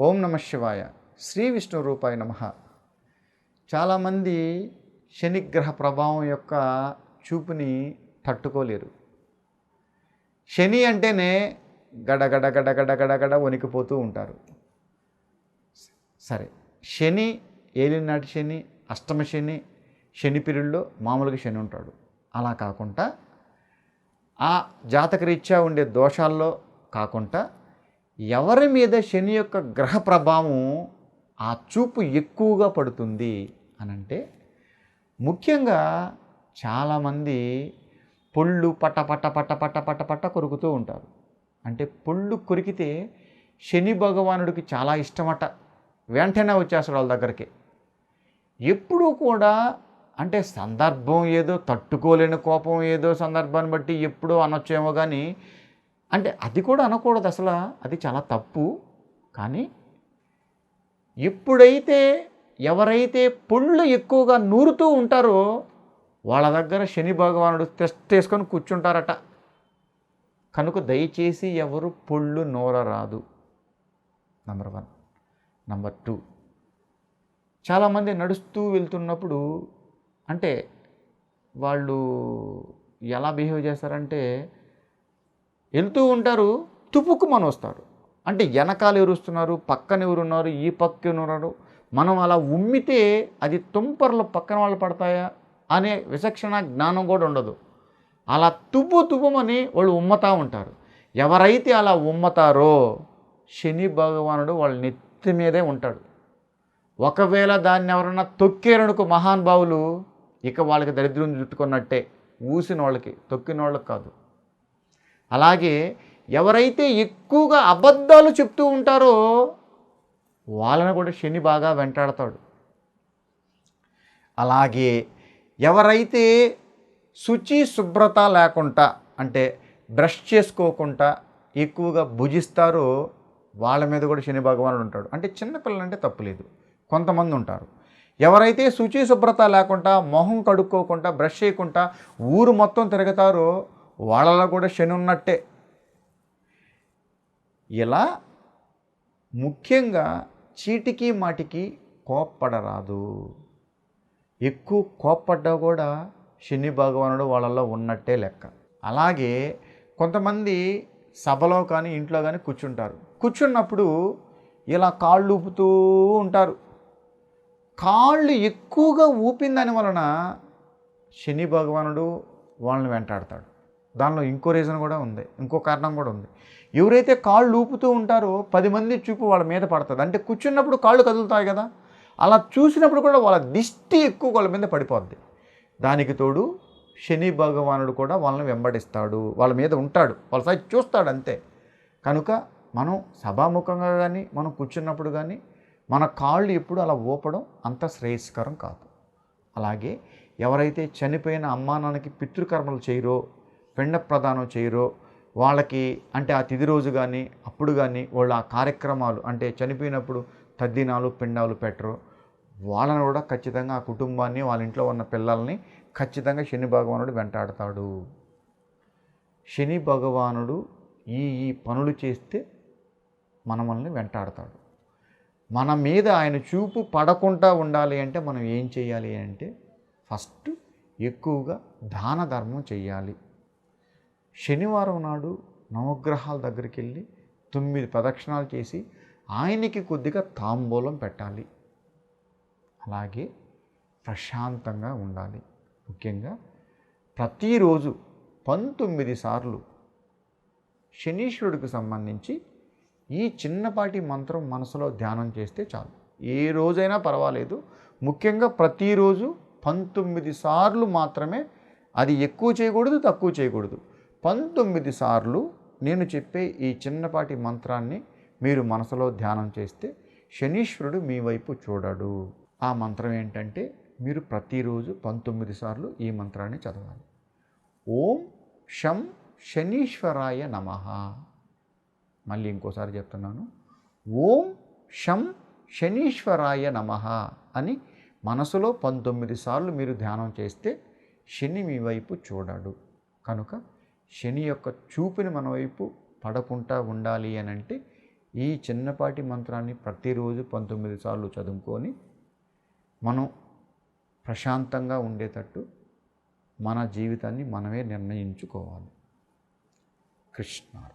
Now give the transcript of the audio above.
ఓం నమ శివాయ. శ్రీ విష్ణు రూపాయ నమ. చాలామంది శనిగ్రహ ప్రభావం యొక్క చూపుని తట్టుకోలేరు. శని అంటేనే గడగడ గడగడ గడగడ వణికిపోతూ ఉంటారు. సరే శని ఏలినాటి శని అష్టమ శని శని పిరుల్లో మామూలుగా శని ఉంటాడు. అలా కాకుండా ఆ జాతకరీత్యా ఉండే దోషాల్లో కాకుండా ఎవరి మీద శని యొక్క గ్రహ ప్రభావం ఆ చూపు ఎక్కువగా పడుతుంది అనంటే ముఖ్యంగా చాలామంది పొళ్ళు పట్ట పట్ట పట్ట పట్ట పట్ట పట్ట కొరుకుతూ ఉంటారు. అంటే పొళ్ళు కొరికితే శని భగవానుడికి చాలా ఇష్టమట. వెంటనే వచ్చేస్తాడు వాళ్ళ దగ్గరికి. ఎప్పుడూ కూడా అంటే సందర్భం ఏదో తట్టుకోలేని కోపం ఏదో సందర్భాన్ని బట్టి ఎప్పుడో అనొచ్చేమో కానీ అంటే అది కూడా అనకూడదు అసలు. అది చాలా తప్పు. కానీ ఎప్పుడైతే ఎవరైతే పొళ్ళు ఎక్కువగా నూరుతూ ఉంటారో వాళ్ళ దగ్గర శని భగవానుడు తెస్తేసుకొని కూర్చుంటారట. కనుక దయచేసి ఎవరు పొళ్ళు నూరరాదు. నంబర్ వన్ నంబర్ టూ చాలామంది నడుస్తూ వెళ్తున్నప్పుడు అంటే వాళ్ళు ఎలా బిహేవ్ చేస్తారంటే వెళ్తూ ఉంటారు తుపుక్కుమని వస్తారు అంటే వెనకాల ఎవరుస్తున్నారు పక్కన ఎవరున్నారు ఈ పక్క ఉన్నారు మనం అలా ఉమ్మితే అది తుంపర్లు పక్కన వాళ్ళు పడతాయా అనే విచక్షణ జ్ఞానం కూడా ఉండదు. అలా తుప్పు తుబ్బమని వాళ్ళు ఉమ్మతా ఉంటారు. ఎవరైతే అలా ఉమ్మతారో శని భగవానుడు వాళ్ళ నెత్తి మీదే ఉంటాడు. ఒకవేళ దాన్ని ఎవరన్నా తొక్కేరనుకో మహానుభావులు ఇక వాళ్ళకి దరిద్రం చుట్టుకున్నట్టే ఊసిన వాళ్ళకి తొక్కిన వాళ్ళకి కాదు. అలాగే ఎవరైతే ఎక్కువగా అబద్ధాలు చెప్తూ ఉంటారో వాళ్ళని కూడా శని బాగా వెంటాడతాడు. అలాగే ఎవరైతే శుచి శుభ్రత లేకుండా అంటే బ్రష్ చేసుకోకుండా ఎక్కువగా భుజిస్తారో వాళ్ళ మీద కూడా శని భగవానుడు ఉంటాడు. అంటే చిన్నపిల్లలు అంటే తప్పులేదు కొంతమంది ఉంటారు. ఎవరైతే శుచి శుభ్రత లేకుండా మొహం కడుక్కోకుండా బ్రష్ చేయకుండా ఊరు మొత్తం తిరుగుతారో వాళ్ళలో కూడా శని ఉన్నట్టే. ఇలా ముఖ్యంగా చీటికి మాటికి కోప్పడరాదు. ఎక్కువ కోప్పడ్డా కూడా శని భగవానుడు వాళ్ళల్లో ఉన్నట్టే లెక్క. అలాగే కొంతమంది సభలో కానీ ఇంట్లో కానీ కూర్చుంటారు. కూర్చున్నప్పుడు ఇలా కాళ్ళు ఊపుతూ ఉంటారు. కాళ్ళు ఎక్కువగా ఊపిందని వలన శని భగవానుడు వాళ్ళని వెంటాడతాడు. దానిలో ఇంకో రీజన్ కూడా ఉంది ఇంకో కారణం కూడా ఉంది. ఎవరైతే కాళ్ళు ఊపుతూ ఉంటారో పది మంది చూపు వాళ్ళ మీద పడుతుంది. అంటే కూర్చున్నప్పుడు కాళ్ళు కదులుతాయి కదా. అలా చూసినప్పుడు కూడా వాళ్ళ దిష్టి ఎక్కువ వాళ్ళ మీద పడిపోద్ది. దానికి తోడు శని భగవానుడు కూడా వాళ్ళని వెంబడిస్తాడు. వాళ్ళ మీద ఉంటాడు. వాళ్ళ సైడ్ చూస్తాడు అంతే. కనుక మనం సభాముఖంగా కానీ మనం కూర్చున్నప్పుడు కానీ మన కాళ్ళు ఎప్పుడు అలా ఊపడం అంత శ్రేయస్కరం కాదు. అలాగే ఎవరైతే చనిపోయిన అమ్మానానికి పితృకర్మలు చేయరో పిండ ప్రదానం చేయరో వాళ్ళకి అంటే ఆ తిది రోజు కానీ అప్పుడు కానీ వాళ్ళు ఆ కార్యక్రమాలు అంటే చనిపోయినప్పుడు తద్దినాలు పిండాలు పెట్టరు వాళ్ళని కూడా ఖచ్చితంగా ఆ కుటుంబాన్ని వాళ్ళ ఇంట్లో ఉన్న పిల్లల్ని ఖచ్చితంగా శని భగవానుడు వెంటాడతాడు. శని భగవానుడు ఈ ఈ పనులు చేస్తే మనమల్ని వెంటాడతాడు. మన మీద ఆయన చూపు పడకుండా ఉండాలి అంటే మనం ఏం చేయాలి అంటే ఫస్ట్ ఎక్కువగా దాన ధర్మం చేయాలి. శనివారం నాడు నవగ్రహాల దగ్గరికి వెళ్ళి తొమ్మిది ప్రదక్షిణాలు చేసి ఆయనకి కొద్దిగా తాంబూలం పెట్టాలి. అలాగే ప్రశాంతంగా ఉండాలి. ముఖ్యంగా ప్రతిరోజు పంతొమ్మిది సార్లు శనీశ్వరుడికి సంబంధించి ఈ చిన్నపాటి మంత్రం మనసులో ధ్యానం చేస్తే చాలు. ఏ రోజైనా పర్వాలేదు. ముఖ్యంగా ప్రతిరోజు పంతొమ్మిది సార్లు మాత్రమే అది ఎక్కువ చేయకూడదు తక్కువ చేయకూడదు. పంతొమ్మిది సార్లు నేను చెప్పే ఈ చిన్నపాటి మంత్రాన్ని మీరు మనసులో ధ్యానం చేస్తే శనీశ్వరుడు మీ వైపు చూడడు. ఆ మంత్రం ఏంటంటే మీరు ప్రతిరోజు పంతొమ్మిది సార్లు ఈ మంత్రాన్ని చదవాలి. ఓం శం శనీశ్వరాయ నమ. మళ్ళీ ఇంకోసారి చెప్తున్నాను. ఓం శం శనీశ్వరాయ నమ అని మనసులో పంతొమ్మిది సార్లు మీరు ధ్యానం చేస్తే శని మీ వైపు చూడడు. కనుక శని యొక్క చూపుని మన వైపు పడకుండా ఉండాలి అని అంటే ఈ చిన్నపాటి మంత్రాన్ని ప్రతిరోజు పంతొమ్మిది సార్లు చదువుకొని మనం ప్రశాంతంగా ఉండేటట్టు మన జీవితాన్ని మనమే నిర్ణయించుకోవాలి. కృష్ణ